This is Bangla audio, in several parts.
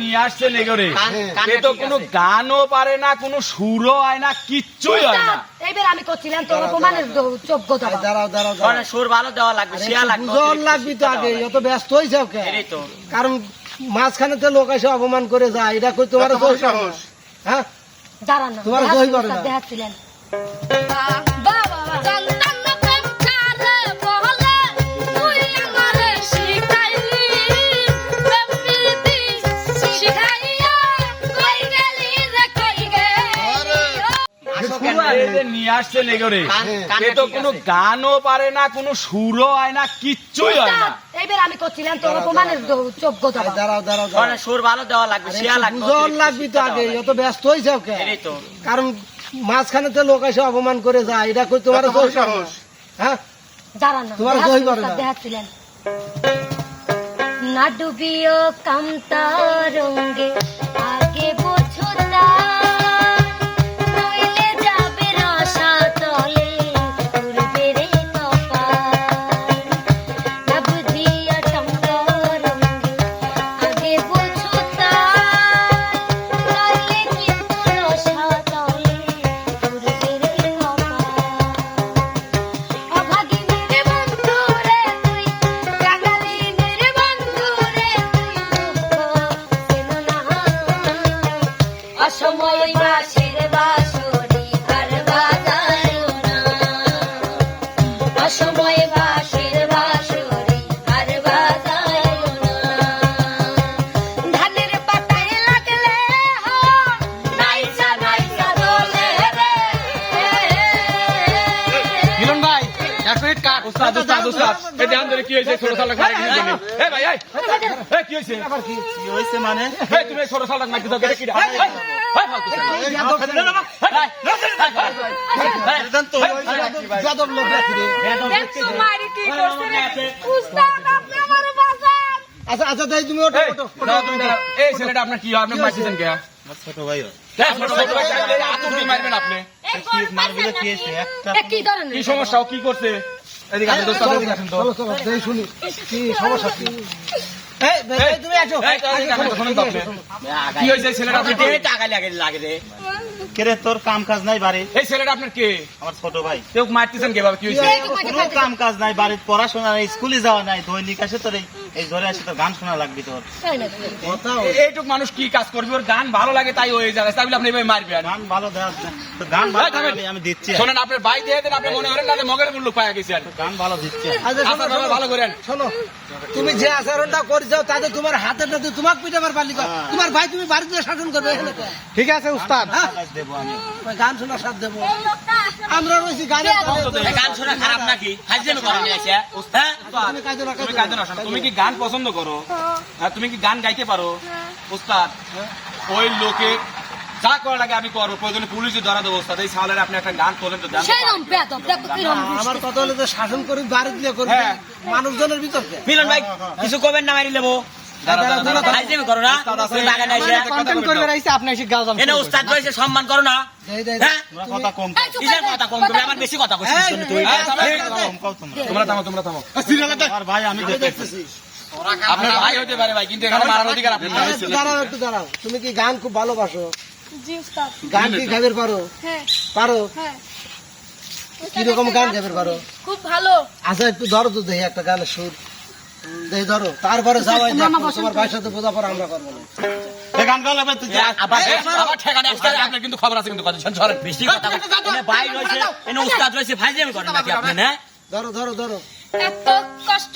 নিয়ে আসছেন এগোরে তো কোনো গানও পারে না কোনো সুরও হয় না কিচ্ছুই হয় না। এইবার আমি করছিলাম তোর প্রমাণের যোগ্যতা দাঁড়াও দাঁড়াও কারণ সুর ভালো দেওয়া লাগবে আরে শিয়া একটু লাগবে লাগবি তো আগে অত ব্যস্ত হয়েছে কারণ মাঝখানে তো লোক এসে অপমান করে যায় এটা কই তোমার না। হ্যাঁ? দাঁড়ান তোমার করে না। দেখাচ্ছিলেন। যে নিয়ে কান- এ কানে তো কোনো গানও পারে না কোনো সুরও হয় না কিচ্ছুই হয় না। এইবার আমি করছিলাম তোর প্রমাণের যোগ্যতা দাঁড়াও দাঁড়াও। দাঁড়াও সুর ভালো দেওয়া লাগবে শিয়া লাগবে অতিরিক্ত লাগবি তো আগে অত ব্যস্ত হয়েছে কে? লাগবে। তো। কারণ মাঝখানে তো লোক এসে অপমান করে যায় এটা কই তোমার দোষ। হ্যাঁ? দাঁড়ান না তোমার দই করে না। দেখাচ্ছিলেন না ডুবিও কামতা রঙ্গে আগে বোঝো কি হয়েছে? ছোট সালক মারি এ ভাই এই। কি হয়েছে? আবার কি? কি হয়েছে মানে? এই তুমি ছোট সালক দাও। আচ্ছা আচ্ছা তাই তুমি ওঠো এই, ওঠো ছেলেটা আপনার কি হয়? আপনি মারতেছেন কে? ছোট ভাই এই, ছোট ছোট বাচ্চা, মারবেন আপনি। কি মারগুলো কি একটা কি ধরনের কি সমস্যা? কি করছে? এদিকে আসেন দোস্ত এদিকে আসেন চলো চলো দেই শুনি কি সমস্যা কি এই এই, তুমি আছো। কি হয়েছে ছেলেটা টাকা লাগে লাগে রে কেরে তোর কাম কাজ নাই বাড়ি এই ছেলেটা আপনার কে? আমার ছোট ভাই। কেউ মারতেছেন কে বাবা? কি হয়েছে? কোনো কাম কাজ নাই বাড়ির পড়াশোনা নাই স্কুলে যাওয়া নাই দৈনিক আসে তোর এই- ধরে আসে তোর গান শোনা লাগবি তোর। এইটুক মানুষ কি কাজ করবে? ওর গান ভালো লাগে তাই হয়ে আপনি এভাবে মারবেন? গান ভালো দেওয়া গান ভালো আমি- দিচ্ছি। শোনেন আপনার ভাই দিয়ে দেন আপনি মনে করেন না যে মগের মূল্য পাওয়া গেছে আর। গান ভালো দিচ্ছি। আচ্ছা আচ্ছা ভালো করেন। শোনো তুমি যে আচরণটা করছ তাতে তোমার হাতে তোমাকে পিটাবার পারলি কর। তোমার ভাই তুমি বাড়িতে শাসন করবে ঠিক আছে উস্তাদ। কাজ দেবো আমি। গান শোনার সাথ দেবো? আমরা রয়েছি গানের গান শোনা খারাপ নাকি? হাজিমি করা নিয়ে আসে হ্যাঁ তুমি কাজে কি গান পছন্দ করো? হ্যাঁ, তুমি কি গান গাইতে পারো? উস্তাদ ওই লোকে যা করা লাগে আমি করব। প্রয়োজনে পুলিশে ধরা দেবো উস্তাদ। এই সালের আপনি একটা গান তোলেন তো তো আমার কথা হলো যে শাসন করি বাড়ি দিয়ে করবি হ্যাঁ। মানুষজনের ভিতরকে মিলন ভাই কিছু কবেন না মারি লেবো? সম্মান করো না। দেই দেই তোমরা কথা কম কও। কিসের কথা কম? তুমি আমার বেশি কথা কইছিস এই, তুই এই, থামো, এই, কম কও তোমরা। তোমরা থামো তোমরা থামো। আমার ভাই আমি আপনার ভাই হতে পারে ভাই কিন্তু এখানে মারার অধিকার আপনার দাঁড়াও একটু দাঁড়াও। তুমি কি গান খুব ভালোবাসো? গান কি গাবের পারো? হ্যাঁ। পারো? হ্যাঁ। কীরকম গান গাবের পারো? খুব ভালো। আচ্ছা একটু ধরো তো দেখি একটা গানের সুর। দেখি ধরো তারপরে যাওয়াই বসেন তোমার। ভাইয়ের সাথে বোঝা পড়া আমরা করব না। কিন্তু খবর আছে কিন্তু কথা বেশি কথা ভাই রয়েছে উস্তাদ রয়েছে না? ধরো ধরো ধরো। এত কষ্ট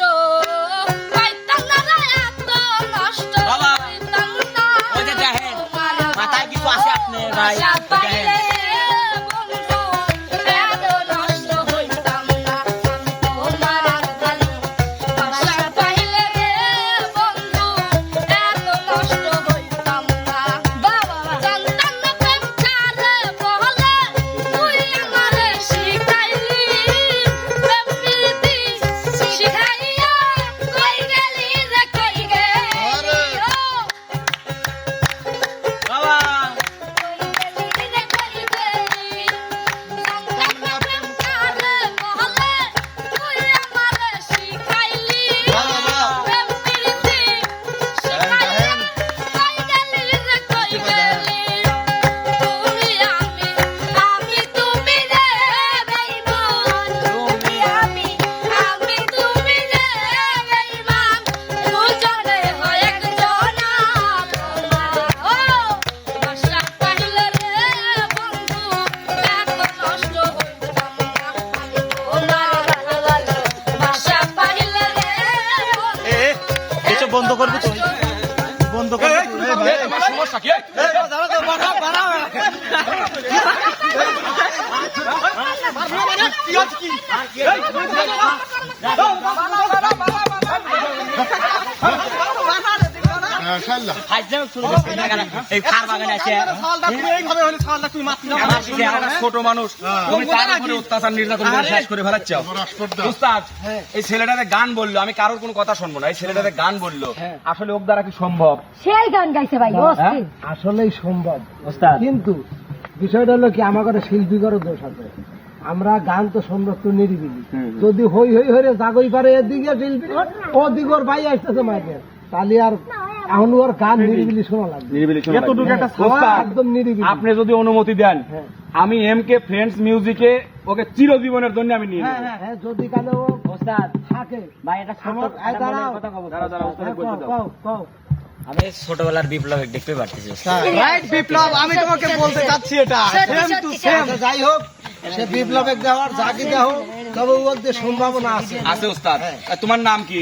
বন্ধ করবে তো বন্ধ করবে সমস্যা কি ছোট মানুষ। তুমি তার উপরে অত্যাচার নির্যাতন করে শেষ করে ফেলাচ্ছ। উস্তাদ এই ছেলেটাতে গান বলল। আমি কারোর কোনো কথা শুনব না। এই ছেলেটাতে গান বলল। আসলে ওর দ্বারা কি সম্ভব? সেই গান গাইছে ভাই আসলেই সম্ভব। কিন্তু বিষয়টা হলো কি আমার ঘরে শিল্পীগরও দোষ আছে। আমরা গান তো সুন্দর তো নিরিবিলি যদি হই হই হয়ে জাগই পারে এদিকে শিল্পী ওদিকে ওর ভাই আসতেছে মাইকের তাহলে আর এখন ওর গান নিরিবিলি। শোনা লাগবে। এতটুকু একটা হ্যাঁ, একদম নিরিবিলি। আপনি যদি অনুমতি দেন হ্যাঁ। আমি এম কে ফ্রেন্ডস মিউজিকে ওকে চিরজীবনের জন্য আমি নিয়ে নেব। হ্যাঁ যদি কানে ও থাকে। ভাই এটা দাঁড়াও। দাঁড়াও, দাঁড়াও, হ্যাঁ, দাও। আমি ছোটবেলার বিপ্লব দেখতে পারতেছি রাইট বিপ্লব আমি তোমাকে বলতে চাচ্ছি এটা। সেম টু সেম যাই হোক সে বিপ্লবের দেওয়ার তবে ওদের সম্ভাবনা আছে। আছে উস্তাদ। তোমার নাম কি?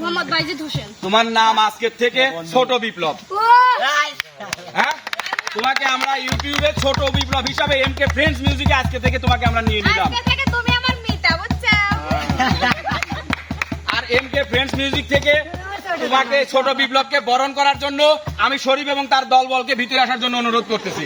মোহাম্মদ বাইজিদ হোসেন। তোমার নাম আজকের থেকে ছোট বিপ্লব। হ্যাঁ? তোমাকে আমরা ইউটিউবে ছোট বিপ্লব হিসাবে এম কে ফ্রেন্ডস মিউজিকে আজকে থেকে তোমাকে আমরা নিয়ে নিলাম। আজকে থেকে তুমি আমার মিতা বুঝছ? আর এম কে ফ্রেন্ডস মিউজিক থেকে তোমাকে ছোট বিপ্লবকে বরণ করার জন্য আমি শরীফ এবং তার দলবলকে ভিতরে আসার জন্য অনুরোধ করতেছি।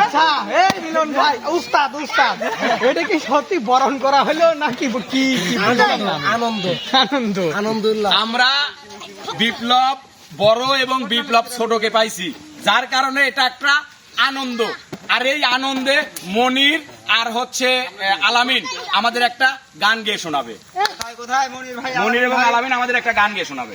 আচ্ছা এই মিলন ভাই উস্তাদ উস্তাদ এটা কি সত্যি বরণ করা হলো নাকি কি কি আনন্দ আনন্দ। আনন্দ। আমরা বিপ্লব বড় এবং বিপ্লব ছোটকে পাইছি যার কারণে এটা একটা আনন্দ। আর এই আনন্দে মনির আর হচ্ছে আলামিন আমাদের একটা গান গেয়ে শোনাবে। কোথায় মনির ভাই? মনির এবং আলামিন আমাদের একটা গান গেয়ে শোনাবে।